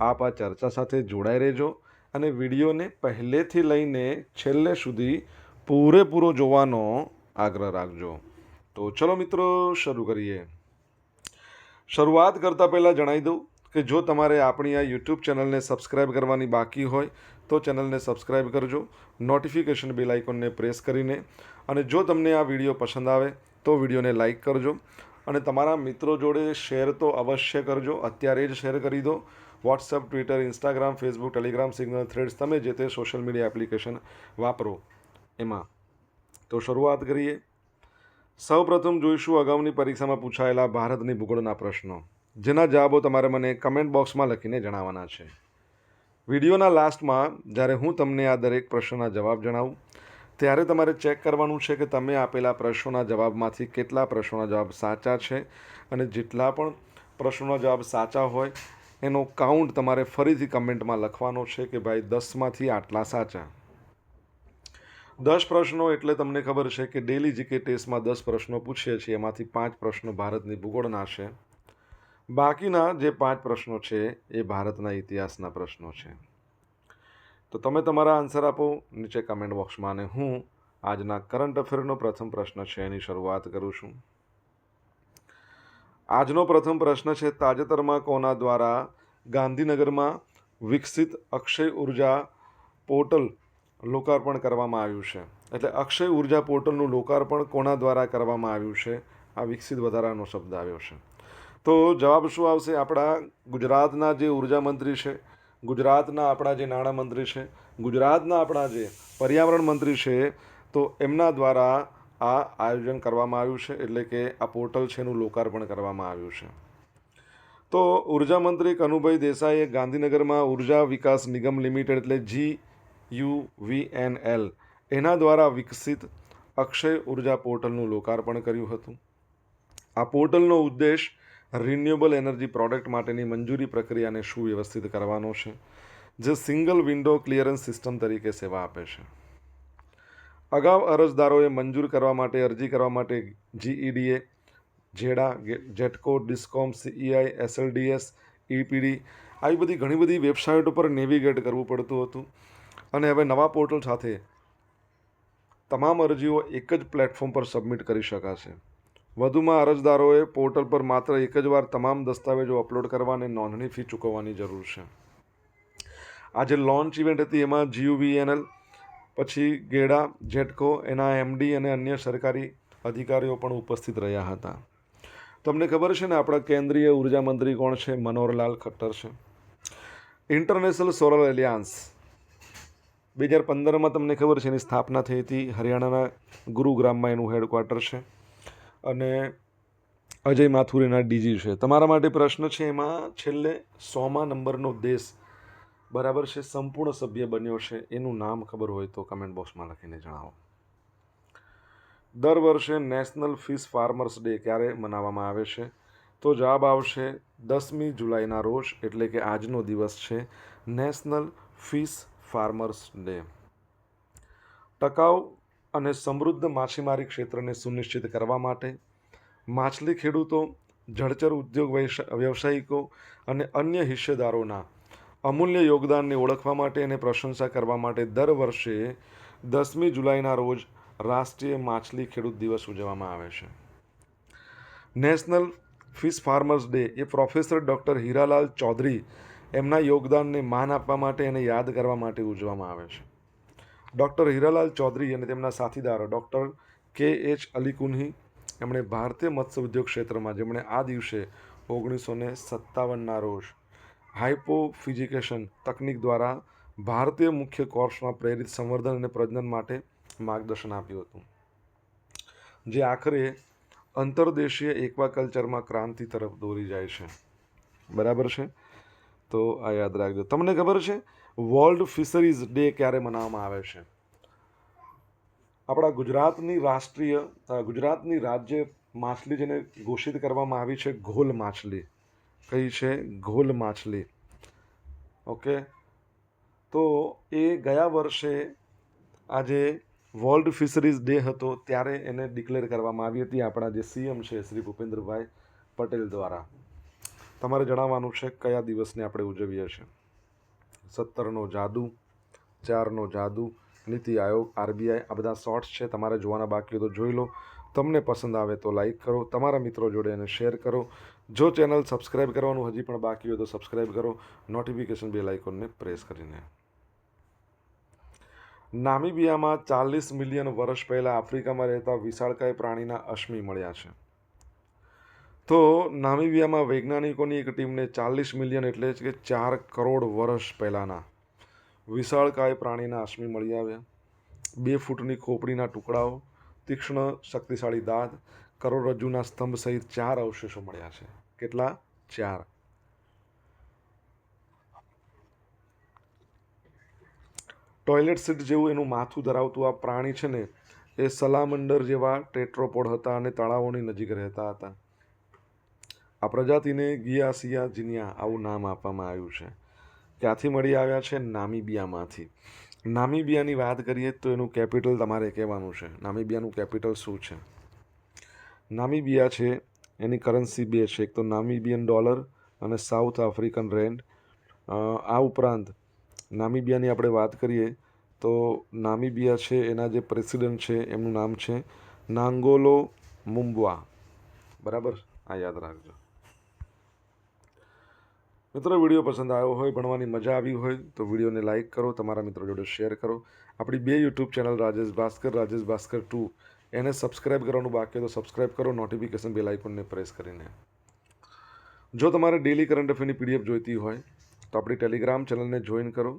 આપ આ ચર્ચા સાથે જોડાઈ રહેજો અને વિડીયોને પહેલેથી લઈને છેલ્લે સુધી પૂરેપૂરો જોવાનો આગ્રહ રાખજો. તો ચલો મિત્રો, શરૂ કરીએ. શરૂઆત કરતાં પહેલાં જણાવી દઉં કે જો તમારે આપણી આ યુટ્યુબ ચેનલને સબસ્ક્રાઇબ કરવાની બાકી હોય, તો ચેનલને સબસ્ક્રાઇબ કરજો, નોટિફિકેશન બેલ આઇકોનને પ્રેસ કરીને અને જો તમને આ વીડિયો પસંદ આવે, તો વિડીયોને લાઇક કરજો અને તમારા મિત્રો જોડે શેર તો અવશ્ય કરજો, અત્યારે જ શેર કરી દો WhatsApp, Twitter, Instagram, Facebook, Telegram, Signal, Threads તમે જે તે સોશિયલ મીડિયા એપ્લિકેશન વાપરો એમાં. તો શરૂઆત કરીએ. સૌપ્રથમ જોઈશું અગાઉની પરીક્ષામાં પૂછાયેલા ભારતની ભૂગોળના પ્રશ્નો. જેના જવાબો તમારે મને કમેન્ટ બોક્સમાં લખીને જણાવવાના છે. વિડીયોના લાસ્ટમાં, જ્યારે હું તમને આ દરેક પ્રશ્નના જવાબ જણાવું, ત્યારે તમારે ચેક કરવાનું છે કે તમે આપેલા પ્રશ્નોના જવાબમાંથી કેટલા પ્રશ્નોના જવાબ સાચા છે અને જેટલા પણ પ્રશ્નોના જવાબ સાચા હોય એનો કાઉન્ટ તમારે ફરીથી કમેન્ટમાં લખવાનો છે કે ભાઈ દસમાંથી આટલા સાચા. દસ પ્રશ્નો એટલે તમને ખબર છે કે ડેલી જીકે ટેસ્ટમાં દસ પ્રશ્નો પૂછીએ છીએ, એમાંથી પાંચ પ્રશ્નો ભારતની ભૂગોળના છે. બાકીના જે પાંચ પ્રશ્નો છે એ ભારતના ઇતિહાસના પ્રશ્નો છે. તો તમે તમારા આન્સર આપો, નીચે કમેન્ટ બોક્સમાં અને હું આજના કરંટ અફેરનો પ્રથમ પ્રશ્ન છે એની શરૂઆત કરું છું. આજનો પ્રથમ પ્રશ્ન છે, તાજેતરમાં કોના દ્વારા ગાંધીનગરમાં વિકસિત અક્ષય ઊર્જા પોર્ટલ લોકાર્પણ કરવામાં આવ્યું છે? એટલે અક્ષય ઊર્જા પોર્ટલનું લોકાર્પણ કોના દ્વારા કરવામાં આવ્યું છે? આ વિકસિત વધારાનો શબ્દ આવ્યો છે. તો જવાબ શું આવશે? આપણા ગુજરાતના જે ઊર્જા મંત્રી છે, ગુજરાતના આપણા જે નાણામંત્રી છે, ગુજરાતના આપણા જે પર્યાવરણ મંત્રી છે, તો એમના દ્વારા આ આયોજન કરવામાં આવ્યું છે, એટલે કે આ પોર્ટલ છે એનું લોકાર્પણ કરવામાં આવ્યું છે. તો ઊર્જા મંત્રી કનુભાઈ દેસાઈએ ગાંધીનગરમાં ઊર્જા વિકાસ નિગમ લિમિટેડ, એટલે G U V N L એના દ્વારા વિકસિત અક્ષય ઊર્જા પોર્ટલનું લોકાર્પણ કર્યું હતું. આ પોર્ટલનો ઉદ્દેશ રિન્યુએબલ એનર્જી પ્રોડક્ટ માટેની મંજૂરી પ્રક્રિયાને સુવ્યવસ્થિત કરવાનો છે, જે સિંગલ વિન્ડો ક્લિયરન્સ સિસ્ટમ તરીકે સેવા આપે છે. અગાઉ અરજદારોએ મંજૂર કરવા માટે, અરજી કરવા માટે જીઈડીએ, જેડા જેટકો, ડિસ્કોમ, સીઈઆઈ, એસએલડીએસ, ઈપીડી આવી બધી ઘણી બધી વેબસાઇટ ઉપર નેવિગેટ કરવું પડતું હતું. અને હવે નવા પોર્ટલ સાથે તમામ અરજીઓ એક જ પ્લેટફોર્મ પર સબમિટ કરી શકાશે. વધુમાં અરજદારોએ પોર્ટલ પર માત્ર એક જ વાર તમામ દસ્તાવેજો અપલોડ કરવા અને નોંધણી ફી ચૂકવવાની જરૂર છે. આજે લોન્ચ ઇવેન્ટ હતી એમાં જીયુવીએનએલ પછી ગેડા, જેટકો, એના એમડી અને અન્ય સરકારી અધિકારીઓ પણ ઉપસ્થિત રહ્યા હતા. તમને ખબર છે ને આપણા કેન્દ્રીય ઊર્જા મંત્રી કોણ છે? મનોહરલાલ ખટ્ટર છે. ઇન્ટરનેશનલ સોલર એલિયાન્સ બે હજાર પંદરમાં તમને ખબર છે એની સ્થાપના થઈ હતી. હરિયાણાના ગુરુગ્રામમાં એનું હેડક્વાર્ટર છે. અને અજય માથુર ડીજી છે. તમારા માટે પ્રશ્ન છે એમાં છેલ્લે સોમાં નંબરનો દેશ બરાબર છે, સંપૂર્ણ સભ્ય બન્યો છે, એનું નામ ખબર હોય તો કમેન્ટ બોક્સમાં લખીને જણાવો. દર વર્ષે નેશનલ ફિશ ફાર્મર્સ ડે ક્યારે મનાવવામાં આવે છે? તો જવાબ આવશે દસમી જુલાઈના રોજ, એટલે કે આજનો દિવસ છે નેશનલ ફિશ ફાર્મર્સ ડે ટકાઉ અને સમૃદ્ધ માછીમારી ક્ષેત્રને સુનિશ્ચિત કરવા માટે માછલી ખેડૂતો, જળચર ઉદ્યોગ વ્યવસાયિકો અને અન્ય હિસ્સેદારોના અમૂલ્ય યોગદાનને ઓળખવા માટે અને પ્રશંસા કરવા માટે દર વર્ષે દસમી જુલાઈના રોજ રાષ્ટ્રીય માછલી ખેડૂત દિવસ ઉજવવામાં આવે છે. નેશનલ ફિશ ફાર્મર્સ ડે એ પ્રોફેસર ડૉક્ટર હીરાલાલ ચૌધરી એમના યોગદાનને માન આપવા માટે અને યાદ કરવા માટે ઉજવવામાં આવે છે. ડૉક્ટર હીરાલાલ ચૌધરી અને તેમના સાથીદારો ડૉક્ટર કે એચ અલીકુન્હી, એમણે ભારતીય મત્સ્ય ઉદ્યોગ ક્ષેત્રમાં, જેમણે આ દિવસે ઓગણીસો ને સત્તાવનના રોજ હાઇપોફિઝિકેશન તકનિક દ્વારા ભારતીય મુખ્ય કોર્સમાં પ્રેરિત સંવર્ધન અને પ્રજનન માટે માર્ગદર્શન આપ્યું હતું. જે આખરે અંતરદેશીય એક્વાકલ્ચરમાં ક્રાંતિ તરફ દોરી જાય છે. બરાબર છે? તો આ યાદ રાખજો. તમને ખબર છે? વર્લ્ડ ફિશરીઝ ડે ક્યારે મનાવવામાં આવે છે? આપણા ગુજરાતની રાષ્ટ્રીય ગુજરાતની રાજ્ય માછલી જેને ઘોષિત કરવામાં આવી છે, ઘોલ માછલી. કઈ છે, ઘોલ માછલી. ઓકે? તો એ ગયા વર્ષે આજે વર્લ્ડ ફિશરીઝ ડે હતો, ત્યારે એને ડિક્લેર કરવામાં આવી હતી આપણા જે સીએમ છે, શ્રી ભૂપેન્દ્રભાઈ પટેલ દ્વારા. તમારે જણાવવાનું છે, કયા દિવસને આપણે ઉજવીએ છીએ? સત્તરનો જાદુ, ચારનો જાદુ, નીતિ આયોગ, આરબીઆઈ, આ બધા શોર્ટ્સ છે, તમારે જોવાના બાકી તો જોઈ લો. તમને પસંદ આવે તો લાઈક કરો, તમારા મિત્રો જોડે એને શેર કરો. જો ચેનલ સબસ્ક્રાઇબ કરવાનું હજી પણ બાકી હોય તો સબસ્ક્રાઇબ કરો. નોટિફિકેશન બેલ આઇકોનને પ્રેસ કરીને. નામિબિયામાં ચાલીસ મિલિયન વર્ષ પહેલાં આફ્રિકામાં રહેતા વિશાળકાય પ્રાણીના અશ્મિ મળ્યા છે. તો નામિબિયામાં વૈજ્ઞાનિકોની એક ટીમને ચાલીસ મિલિયન એટલે કે ચાર કરોડ વર્ષ પહેલાંના વિશાળકાય પ્રાણીના અશ્મિ મળી આવ્યા. બે ફૂટની ખોપડીના ટુકડાઓ, તીક્ષ્ણ શક્તિશાળી દાંત કરોડરજ્જુના સ્તંભ સહિત ચાર અવશેષો મળ્યા છે. કેટલા? ચાર. ટોયલેટ સીટ જેવું એનું માથું ધરાવતું આ પ્રાણી છે ને, એ સલામંડર જેવા ટેટ્રોપોડ હતા અને તળાવોની નજીક રહેતા હતા. આ પ્રજાતિને ગિયાસિયા જીનિયા આવું નામ આપવામાં આવ્યું છે. ક્યાંથી મળી આવ્યા છે નામીબિયામાંથી. નામીબિયાની વાત કરીએ તો એનું કેપિટલ તમારે કહેવાનું છે. નામીબિયાનું કેપિટલ શું છે? નામીબિયા છે, એની કરન્સી બે છે. એક તો નામીબિયન ડોલર અને સાઉથ આફ્રિકન રેન્ડ આ ઉપરાંત નામીબિયાની આપણે વાત કરીએ તો નામીબિયા છે, એના જે પ્રેસિડેન્ટ છે, એમનું નામ છે નાંગોલો મુમ્બવા બરાબર? આ યાદ રાખજો. મિત્રો, વીડિયો પસંદ આવ્યો હોય, ભણવાની મજા આવી હોય, તો વિડીયોને લાઇક કરો, તમારા મિત્રો જોડે શેર કરો. આપણી બે YouTube channel Rajesh Bhaskar Rajesh Bhaskar two. એને સબસ્ક્રાઇબ કરવાનું બાકી હોય તો સબસ્ક્રાઇબ કરો નોટિફિકેશન બેલ આઇકોનને પ્રેસ કરીને. જો તમારે ડેલી કરંટ અફેરની પીડીએફ જોઈતી હોય, તો આપણી ટેલિગ્રામ ચેનલને જોઈન કરો,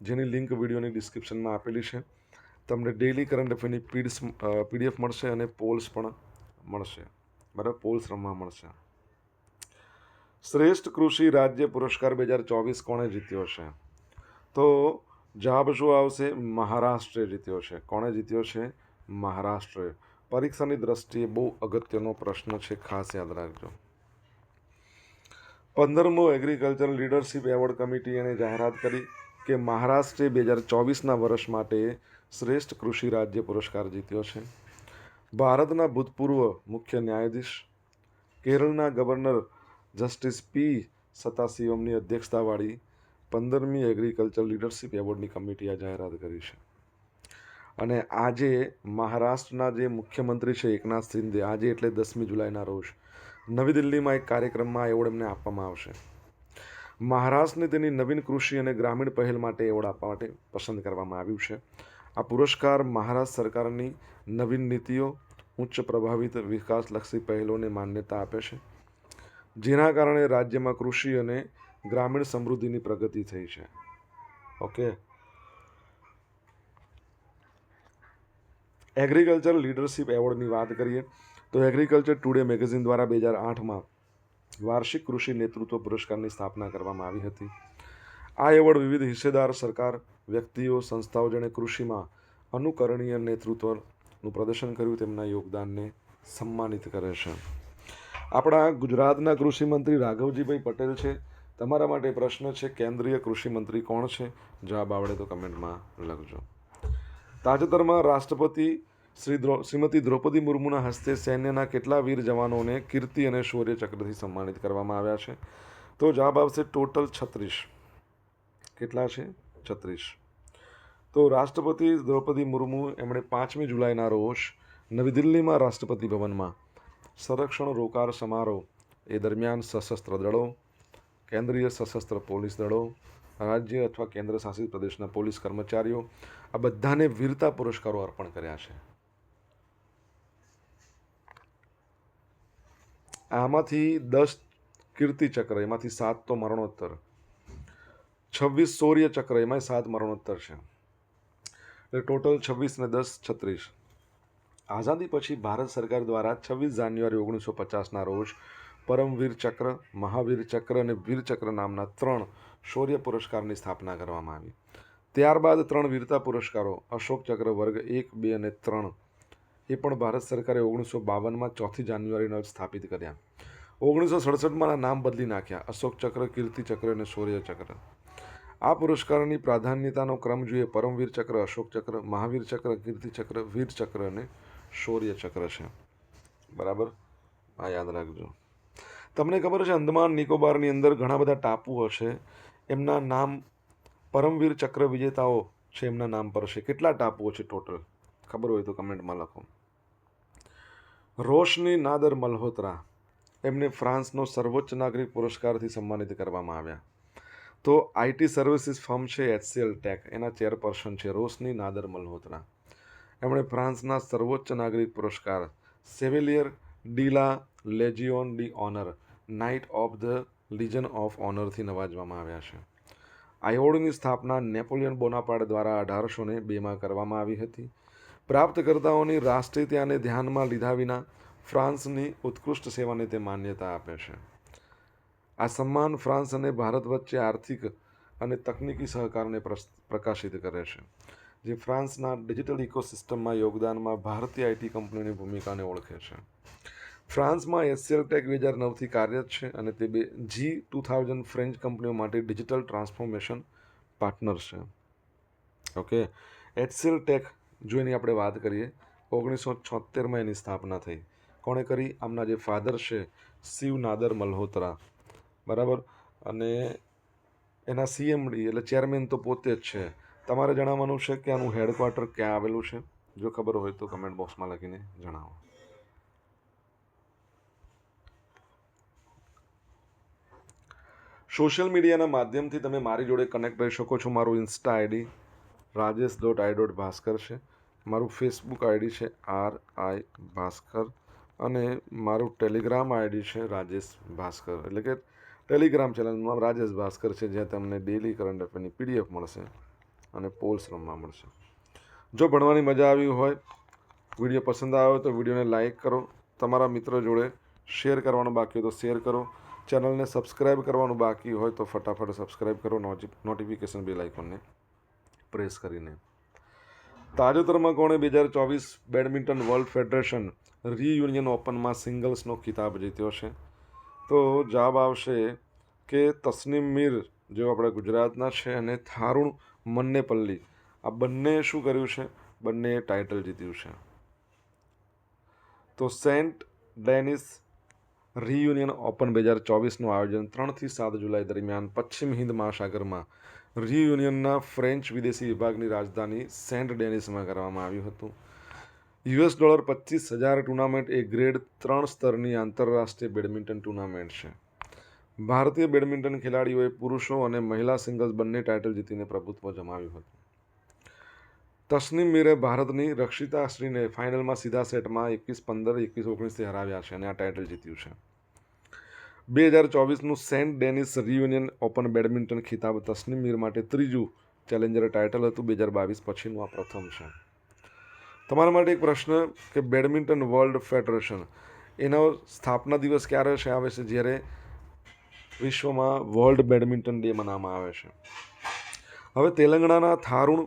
જેની લિંક વિડીયોની ડિસ્ક્રિપ્શનમાં આપેલી છે. તમને ડેલી કરંટ અફેરની પીડ્સ પીડીએફ મળશે અને પોલ્સ પણ મળશે. બરાબર? પોલ્સ રમવા મળશે. શ્રેષ્ઠ કૃષિ રાજ્ય પુરસ્કાર બે હજાર ચોવીસ કોણે જીત્યો છે? તો જવાબ શું આવશે? મહારાષ્ટ્રે જીત્યો છે. કોણે જીત્યો છે? મહારાષ્ટ્રે પરીક્ષાની દ્રષ્ટિએ બહુ અગત્યનો પ્રશ્ન છે, ખાસ યાદ રાખજો. પંદરમો એગ્રીકલ્ચર લીડરશિપ એવોર્ડ કમિટી એણે જાહેરાત કરી કે મહારાષ્ટ્રે બે હજાર ચોવીસના વર્ષ માટે શ્રેષ્ઠ કૃષિ રાજ્ય પુરસ્કાર જીત્યો છે. ભારતના ભૂતપૂર્વ મુખ્ય ન્યાયાધીશ, કેરળના ગવર્નર જસ્ટિસ પી સતાશિવમની અધ્યક્ષતાવાળી પંદરમી એગ્રીકલ્ચર લીડરશિપ એવોર્ડની કમિટીએ જાહેરાત કરી છે. અને આજે મહારાષ્ટ્રના જે મુખ્યમંત્રી છે એકનાથ શિંદે, આજે એટલે દસમી જુલાઈના રોજ નવી દિલ્હીમાં એક કાર્યક્રમમાં એવોર્ડ એમને આપવામાં આવશે. મહારાષ્ટ્રને તેની નવીન કૃષિ અને ગ્રામીણ પહેલ માટે એવોર્ડ આપવા માટે પસંદ કરવામાં આવ્યું છે. આ પુરસ્કાર મહારાષ્ટ્ર સરકારની નવીન નીતિઓ, ઉચ્ચ પ્રભાવિત વિકાસલક્ષી પહેલોને માન્યતા આપે છે, જેના કારણે રાજ્યમાં કૃષિ અને ગ્રામીણ સમૃદ્ધિની પ્રગતિ થઈ છે. ઓકે? એગ્રીકલ્ચર લીડરશિપ એવોર્ડની વાત કરીએ, તો એગ્રીકલ્ચર ટુડે મેગેઝિન દ્વારા બે હજાર આઠમાં વાર્ષિક કૃષિ નેતૃત્વ પુરસ્કારની સ્થાપના કરવામાં આવી હતી. આ એવોર્ડ વિવિધ હિસ્સેદાર સરકાર, વ્યક્તિઓ, સંસ્થાઓ જેણે કૃષિમાં અનુકરણીય નેતૃત્વનું પ્રદર્શન કર્યું, તેમના યોગદાનને સન્માનિત કરે છે. આપણા ગુજરાતના કૃષિમંત્રી રાઘવજીભાઈ પટેલ છે. તમારા માટે પ્રશ્ન છે, કેન્દ્રીય કૃષિમંત્રી કોણ છે? જવાબ આવડે તો કમેન્ટમાં લખજો. તાજેતરમાં રાષ્ટ્રપતિ શ્રી શ્રીમતી દ્રૌપદી મુર્મુના હસ્તે સૈન્યના કેટલા વીર જવાનોને કીર્તિ અને શૌર્ય ચક્રથી સન્માનિત કરવામાં આવ્યા છે? તો જવાબ આવશે ટોટલ છત્રીસ. કેટલા છે? છત્રીસ. તો રાષ્ટ્રપતિ દ્રૌપદી મુર્મુ એમણે પાંચમી જુલાઈના રોજ નવી દિલ્હીમાં રાષ્ટ્રપતિ ભવનમાં સંરક્ષણ રોકાર સમારોહ, એ દરમિયાન સશસ્ત્ર દળો, કેન્દ્રીય સશસ્ત્ર પોલીસ દળો, રાજ્ય અથવા કેન્દ્ર શાસિત પ્રદેશના પોલીસ કર્મચારીઓ આ બધાને વીરતા પુરસ્કારો અર્પણ કર્યા છે. આમાંથી દસ કીર્તિચક્ર, એમાંથી સાત તો મરણોત્તર. છવ્વીસ સૌર્ય ચક્ર એમાંય સાત મરણોત્તર છે. એટલે ટોટલ છવ્વીસ ને દસ છત્રીસ. આઝાદી પછી ભારત સરકાર દ્વારા છવ્વીસ જાન્યુઆરી ઓગણીસો પચાસના રોજ પરમવીર ચક્ર, મહાવીર ચક્ર અને વીર ચક્ર નામના ત્રણ શૌર્ય પુરસ્કારની સ્થાપના કરવામાં આવી. ત્યારબાદ ત્રણ વીરતા પુરસ્કારો, અશોક ચક્ર વર્ગ એક, બે અને ત્રણ. એ પણ ભારત સરકારે ઓગણીસો બાવનમાં ચોથી જાન્યુઆરીના સ્થાપિત કર્યા. ઓગણીસો સડસઠમાં નામ બદલી નાખ્યા. અશોક ચક્ર, કીર્તિ ચક્ર અને શૌર્ય ચક્ર. આ પુરસ્કારોની પ્રાધાન્યતાનો ક્રમ જોઈએ પરમવીર ચક્ર, અશોક ચક્ર, મહાવીર ચક્ર, કીર્તિ ચક્ર, વીર ચક્ર અને શૌર્ય ચક્ર છે. બરાબર? આ યાદ રાખજો. તમને ખબર છે અંદમાન નિકોબારની અંદર ઘણા બધા ટાપુઓ છે એમના નામ પરમવીર ચક્ર વિજેતાઓ છે એમના નામ પર છે કેટલા ટાપુઓ છે ટોટલ? ખબર હોય તો કમેન્ટમાં લખો. રોશની નાદર મલ્હોત્રા એમને ફ્રાન્સનો સર્વોચ્ચ નાગરિક પુરસ્કારથી સન્માનિત કરવામાં આવ્યા. તો આઈટી સર્વિસીસ ફર્મ છે એચસીએલ ટેક, એના ચેરપર્સન છે રોશની નાદર મલ્હોત્રા. એમણે ફ્રાન્સના સર્વોચ્ચ નાગરિક પુરસ્કાર, Chevalier de la Legion de Honneur, Knight of the Legion of ઓનરથી નવાજવામાં આવ્યા છે. આયોડની સ્થાપના નેપોલિયન બોનાપાડ દ્વારા અઢારસો ને બેમાં કરવામાં આવી હતી. પ્રાપ્તકર્તાઓની રાષ્ટ્રીયતાને ધ્યાનમાં લીધા વિના ફ્રાન્સની ઉત્કૃષ્ટ સેવાને તે માન્યતા આપે છે. આ સન્માન ફ્રાન્સ અને ભારત વચ્ચે આર્થિક અને તકનીકી સહકારને પ્રકાશિત કરે છે, જે ફ્રાન્સના ડિજિટલ ઇકોસિસ્ટમમાં યોગદાનમાં ભારતીય આઈટી કંપનીઓની ભૂમિકાને ઓળખે છે. ફ્રાન્સમાં એસસીએલ ટેક બે હજાર નવથી કાર્યરત છે અને તે બે, જી ટુ થાઉઝન્ડ ફ્રેન્ચ કંપનીઓ માટે ડિજિટલ ટ્રાન્સફોર્મેશન પાર્ટનર છે. ઓકે? એચસીએલ ટેક જો એની આપણે વાત કરીએ, ઓગણીસો છોતેરમાં એની સ્થાપના થઈ. કોણે કરી? આમના જે ફાધર છે, શિવ નાદર મલ્હોત્રા. બરાબર? અને એના સીએમડી એટલે ચેરમેન તો પોતે જ છે. તમારે જણાવવાનું છે કે આનું હેડક્વાર્ટર ક્યાં આવેલું છે? જો ખબર હોય તો કમેન્ટ બોક્સમાં લખીને જણાવો. સોશિયલ મીડિયાના માધ્યમથી તમે મારી જોડે કનેક્ટ રહી શકો છો. મારું Insta ID Rajesh dot I dot Bhaskar છે. મારું ફેસબુક આઈડી છે આર આઈ ભાસ્કર અને મારું ટેલિગ્રામ આઈડી છે રાજેશ ભાસ્કર. એટલે કે ટેલિગ્રામ ચેનલનું નામ રાજેશ ભાસ્કર છે, જ્યાં તમને ડેલી કરંટ અફેરની પીડીએફ મળશે અને પોલ્સ રમવા મળશે. જો ભણવાની મજા આવી હોય વીડિયો પસંદ આવ્યો તો વિડીયોને લાઇક કરો. તમારા મિત્રો જોડે શેર કરવાનું બાકી હોય તો શેર કરો. ચેનલને સબસ્ક્રાઇબ કરવાનું બાકી હોય તો ફટાફટ સબસ્ક્રાઇબ કરો. નોટિફિકેશન બેલ આઇકોનને પ્રેસ કરીને. તાજેતરમાં કોણે બે હજાર ચોવીસ બેડમિન્ટન વર્લ્ડ ફેડરેશન રીયુનિયન ઓપનમાં સિંગલ્સનો ખિતાબ જીત્યો છે. તો જવાબ આવશે કે તસનીમ મીર, જેઓ આપણા ગુજરાતના છે, અને થારુણ મન્નેપલ્લી. આ બંને શું કર્યું છે? બંને ટાઇટલ જીત્યું છે. તો સેન્ટ ડેનિસ રીયુનિયન ઓપન બે હજાર ચોવીસનું આયોજન ત્રણથી સાત જુલાઈ દરમિયાન પશ્ચિમ હિન્દ મહાસાગરમાં રીયુનિયનના ફ્રેન્ચ વિદેશી વિભાગની રાજધાની સેન્ટ ડેનિસમાં કરવામાં આવ્યું હતું. યુએસ ડોલર પચીસ હજાર ટુર્નામેન્ટ, એ ગ્રેડ ત્રણ સ્તરની આંતરરાષ્ટ્રીય બેડમિન્ટન ટુર્નામેન્ટ છે. ભારતીય બેડમિન્ટન ખેલાડીઓએ પુરુષો અને મહિલા સિંગલ્સ બંને ટાઇટલ જીતીને પ્રભુત્વ જમાવ્યું હતું. તસ્નીમ મીરે ભારતની રક્ષિતા શ્રીને ફાઇનલમાં સીધા સેટમાં એકવીસ પંદર, એકવીસ ઓગણીસથી હરાવ્યા છે અને આ ટાઇટલ જીત્યું છે. બે હજાર ચોવીસનું Saint Denis Reunion open badminton ખિતાબ તસ્નીમ મીર માટે ત્રીજું ચેલેન્જર ટાઇટલ હતું બે હજાર બાવીસ પછીનું આ પ્રથમ છે. તમારા માટે એક પ્રશ્ન કે બેડમિન્ટન વર્લ્ડ ફેડરેશન એનો સ્થાપના દિવસ ક્યારે છે? આવે છે જ્યારે વિશ્વમાં વર્લ્ડ બેડમિન્ટન ડે મનાવવામાં આવે છે. હવે તેલંગાણાના થારુણ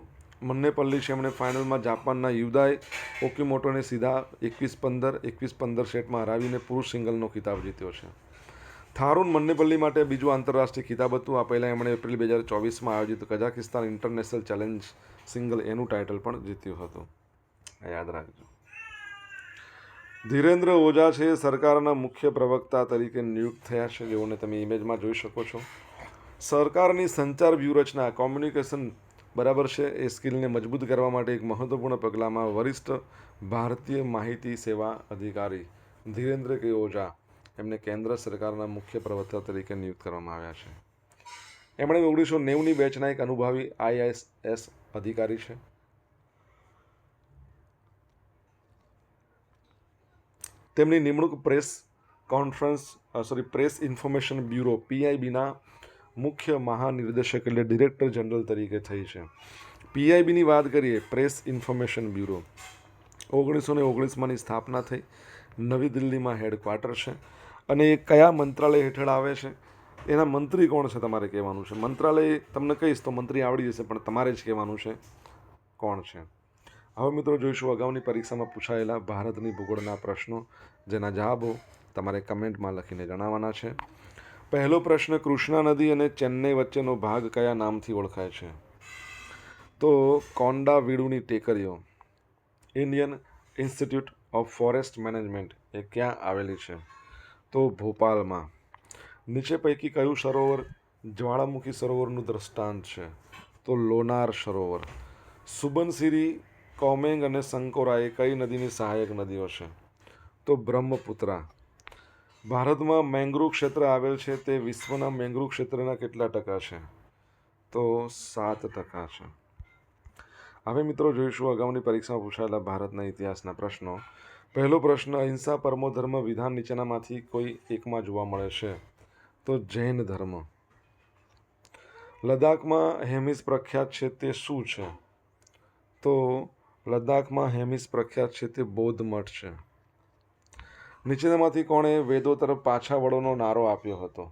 મન્નેપલ્લી છે. એમણે ફાઇનલમાં જાપાનના યુદાય ઓકીમોટોને સીધા એકવીસ પંદર એકવીસ પંદર સેટમાં હરાવીને પુરુષ સિંગલનો ખિતાબ જીત્યો છે. થારુણ મન્નેપલ્લી માટે બીજું આંતરરાષ્ટ્રીય ખિતાબ હતું. આ પહેલાં એમણે એપ્રિલ બે હજાર ચોવીસમાં આયોજિત કઝાકિસ્તાન ઇન્ટરનેશનલ ચેલેન્જ સિંગલ એનું ટાઇટલ પણ જીત્યું હતું. યાદ રાખજો. ધીરેન્દ્ર ઓઝા છે સરકારના મુખ્ય પ્રવક્તા તરીકે નિયુક્ત થયા છે. જેઓને તમે ઇમેજમાં જોઈ શકો છો. સરકારની સંચાર વ્યૂહરચના, કોમ્યુનિકેશન બરાબર છે. એ સ્કિલને મજબૂત કરવા માટે એક મહત્વપૂર્ણ પગલાંમાં વરિષ્ઠ ભારતીય માહિતી સેવા અધિકારી ધીરેન્દ્ર કે ઓઝા એમને કેન્દ્ર સરકારના મુખ્ય પ્રવક્તા તરીકે નિયુક્ત કરવામાં આવ્યા છે. એમણે ઓગણીસો નેવુંની બેચના એક અનુભવી આઈએસએસ અધિકારી છે. તેમની નિમણૂક press conference sorry press information bureau પીઆઈબીના મુખ્ય મહાનિર્દેશક એટલે ડિરેક્ટર જનરલ તરીકે થઈ છે. પીઆઈબીની વાત કરીએ, પ્રેસ ઇન્ફોર્મેશન બ્યુરો. ઓગણીસો ને ઓગણીસમાંની સ્થાપના થઈ. નવી દિલ્હીમાં હેડક્વાર્ટર છે. અને એ કયા મંત્રાલય હેઠળ આવે છે, એના મંત્રી કોણ છે તમારે કહેવાનું છે? મંત્રાલય, તમને કહીશ તો મંત્રી આવડી જશે, પણ તમારે જ કહેવાનું છે કોણ છે? હવે મિત્રો જોઈશું અગાઉની પરીક્ષામાં પૂછાયેલા ભારતની ભૂગોળના પ્રશ્નો, જેના જવાબો તમારે કમેન્ટમાં લખીને જણાવવાના છે. પહેલો પ્રશ્ન, કૃષ્ણા નદી અને ચેન્નઈ વચ્ચેનો ભાગ કયા નામથી ઓળખાય છે? તો કોન્ડા વીડુની ટેકરીઓ, Indian institute of forest management, એ ક્યાં આવેલી છે? તો ભોપાલમાં. નીચે પૈકી કયું સરોવર જ્વાળામુખી સરોવરનું દ્રષ્ટાંત છે? તો લોનાર સરોવર. સુબનસિરી, કોમેંગ અને સંકોરા એ કઈ નદીની સહાયક નદીઓ છે? તો બ્રહ્મપુત્રા. ભારતમાં મેંગ્રુવ ક્ષેત્ર આવેલ છે તે વિશ્વના મેંગ્રુવ ક્ષેત્રના કેટલા ટકા છે? તો સાત ટકા છે. હવે મિત્રો જોઈશું અગાઉની પરીક્ષામાં પૂછાયેલા ભારતના ઇતિહાસના પ્રશ્નો. પહેલો પ્રશ્ન, અહિંસા પરમો ધર્મ વિધાન નીચેનામાંથી કોઈ એકમાં જોવા મળે છે? તો જૈન ધર્મ. લદ્દાખમાં હેમિસ પ્રખ્યાત છે તે શું છે? તો લદ્દાખમાં હેમિસ પ્રખ્યાત છે તે બૌદ્ધ મઠ છે. નીચેનામાંથી કોણે વેદો તરફ પાછા વળોનો નારો આપ્યો હતો?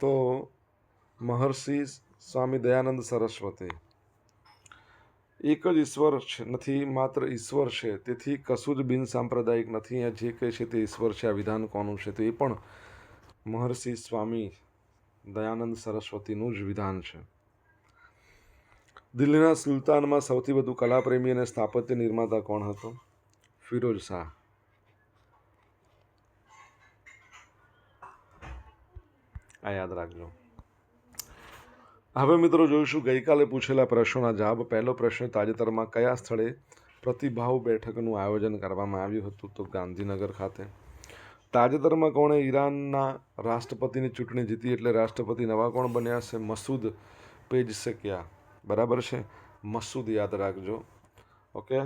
તો મહર્ષિ સ્વામી દયાનંદ સરસ્વતી. એક જ ઈશ્વર નથી, માત્ર ઈશ્વર છે. તેથી કશું જ બિનસાંપ્રદાયિક નથી. આ જે કહે છે તે ઈશ્વર છે. આ વિધાન કોનું છે? તો એ પણ મહર્ષિ સ્વામી દયાનંદ સરસ્વતીનું જ વિધાન છે. દિલ્હીના સુલતાનમાં સૌથી વધુ કલાપ્રેમી અને સ્થાપત્ય નિર્માતા કોણ હતો? ફિરોજ શાહ. આ યાદ રાખજો. હવે મિત્રો જોઈશું, ગઈકાલે પૂછેલા પ્રશ્નોના જવાબ. પહેલો પ્રશ્ન, તાજેતરમાં કયા સ્થળે પ્રતિભાવ બેઠકનું આયોજન કરવામાં આવ્યું હતું? તો ગાંધીનગર ખાતે. તાજેતરમાં કોણે ઈરાનના રાષ્ટ્રપતિની ચૂંટણી જીતી એટલે રાષ્ટ્રપતિ નવા કોણ બન્યા છે મસૂદ પેજ શક્યા બરાબર છે? મસૂદ યાદ રાખજો. ઓકે?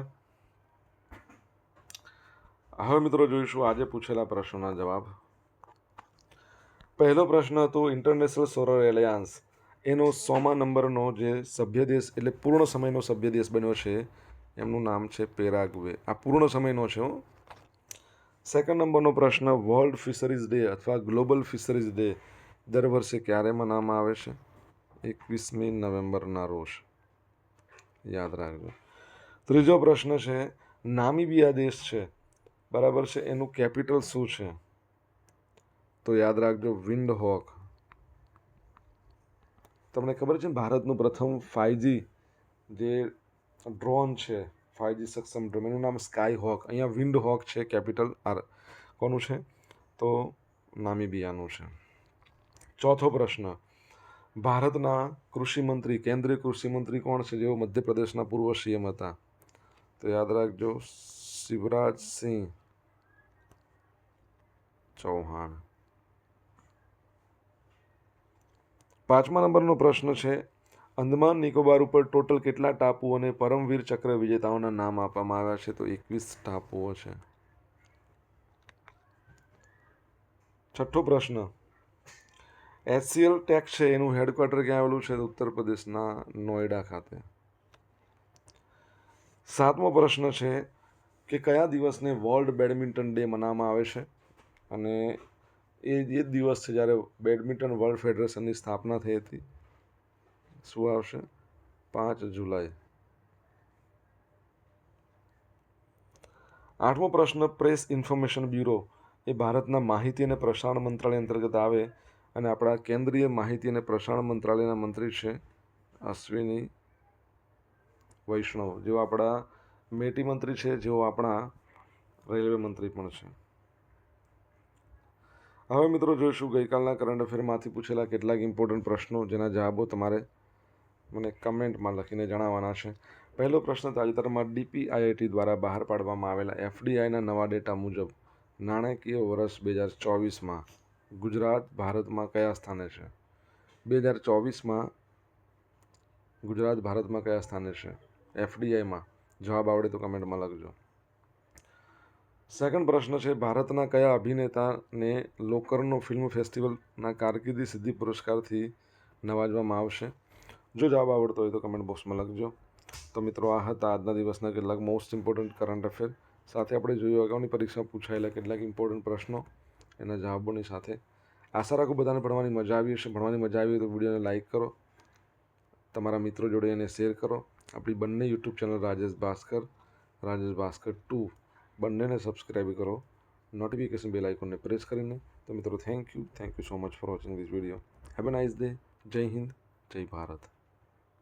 હવે મિત્રો જોઈશું, આજે પૂછેલા પ્રશ્નોના જવાબ. પહેલો પ્રશ્ન હતો, ઇન્ટરનેશનલ સોલર એલિયાન્સ એનો સોમા નંબરનો જે સભ્ય દેશ એટલે પૂર્ણ સમયનો સભ્ય દેશ બન્યો છે, એમનું નામ છે પેરાગ્વે. આ પૂર્ણ સમયનો છે સેકન્ડ નંબરનો પ્રશ્ન વર્લ્ડ ફિશરીઝ ડે અથવા ગ્લોબલ ફિશરીઝ ડે દર વર્ષે ક્યારે મનાવવામાં આવે છે? એકવીસમી નવેમ્બરના રોજ. યાદ રાખજો. ત્રીજો પ્રશ્ન છે, નામીબિયા દેશ છે. બરાબર છે? એનું કેપિટલ શું છે? તો યાદ રાખજો વિન્ડ હોક તમને ખબર છે ને, ભારતનું પ્રથમ ફાઇવજી જે ડ્રોન છે ફાઇવજી સક્ષમ ડ્રોન એનું નામ સ્કાય હોક અહીંયા વિન્ડ હોક છે કેપિટલ આર કોનું છે? તો નામીબિયાનું છે. ચોથો પ્રશ્ન, ભારતના કૃષિમંત્રી કેન્દ્રીય કૃષિમંત્રી કોણ છે? જેઓ મધ્યપ્રદેશના પૂર્વ સીએમ હતા. તો યાદ રાખજો, શિવરાજ સિંહ ચૌહાણ. પાંચમા નંબરનો પ્રશ્ન છે, અંદમાન નિકોબાર ઉપર ટોટલ કેટલા ટાપુ અને પરમવીર ચક્ર વિજેતાઓના નામ આપવામાં આવ્યા છે? તો એકવીસ ટાપુઓ છે. છઠ્ઠો પ્રશ્ન એચસીએલ ટેક છે, એનું હેડક્વાર્ટર ક્યાં આવેલું છે? ઉત્તર પ્રદેશના નોઈડા ખાતે. સાતમો પ્રશ્ન છે કે કયા દિવસને વર્લ્ડ બેડમિન્ટન ડે મનાવવામાં આવે છે? અને એ એ દિવસ છે જ્યારે બેડમિન્ટન વર્લ્ડ ફેડરેશનની સ્થાપના થઈ હતી. શું આવશે? પાંચ જુલાઈ. આઠમો પ્રશ્ન, પ્રેસ ઇન્ફોર્મેશન બ્યુરો એ ભારતના માહિતી અને પ્રસારણ મંત્રાલય અંતર્ગત આવે અને આપણા કેન્દ્રીય માહિતી અને પ્રસારણ મંત્રાલયના મંત્રી છે અશ્વિની વૈષ્ણવ, જેઓ આપણા મેટી મંત્રી છે, જેઓ આપણા રેલવે મંત્રી પણ છે. હવે મિત્રો જોઈશું, ગઈકાલના કરંટ અફેરમાંથી પૂછેલા કેટલાક ઇમ્પોર્ટન્ટ પ્રશ્નો, જેના જવાબો તમારે મને કમેન્ટમાં લખીને જણાવવાના છે. પહેલો પ્રશ્ન, તાજેતરમાં ડીપીઆઈઆઈટી દ્વારા બહાર પાડવામાં આવેલા એફડીઆઈના નવા ડેટા મુજબ નાણાકીય વર્ષ બે હજાર ચોવીસમાં ગુજરાત, ભારતમાં કયા સ્થાને છે? બે હજાર ચોવીસમાં ગુજરાત, ભારતમાં કયા સ્થાને છે? એફડીઆઈમાં જવાબ આવડે તો કમેન્ટમાં લખજો. સેકન્ડ પ્રશ્ન છે, ભારતના કયા અભિનેતાને લોકરનો ફિલ્મ ફેસ્ટિવલના કારકિર્દી સિદ્ધિ પુરસ્કારથી નવાજવામાં આવશે? જો જવાબ આવડતો હોય તો કમેન્ટ બોક્સમાં લખજો. તો મિત્રો, આ હતા આજના દિવસના કેટલાક મોસ્ટ ઇમ્પોર્ટન્ટ કરંટ અફેર સાથે આપણે જોયું અગાઉની પરીક્ષામાં પૂછાયેલા કેટલાક ઇમ્પોર્ટન્ટ પ્રશ્નો. એના જવાબોની સાથે આશા રાખું બધાને ભણવાની મજા આવી હશે. ભણવાની મજા આવી તો વિડીયોને લાઇક કરો. તમારા મિત્રો જોડે એને શેર કરો. આપણી બંને YouTube channel Rajesh Bhaskar Rajesh Bhaskar two બંનેને સબસ્ક્રાઈબ કરો. નોટિફિકેશન બેલ આઇકોનને પ્રેસ કરીને. તો મિત્રો thank you thank you so much for watching this video have a nice day જય હિન્દ જય ભારત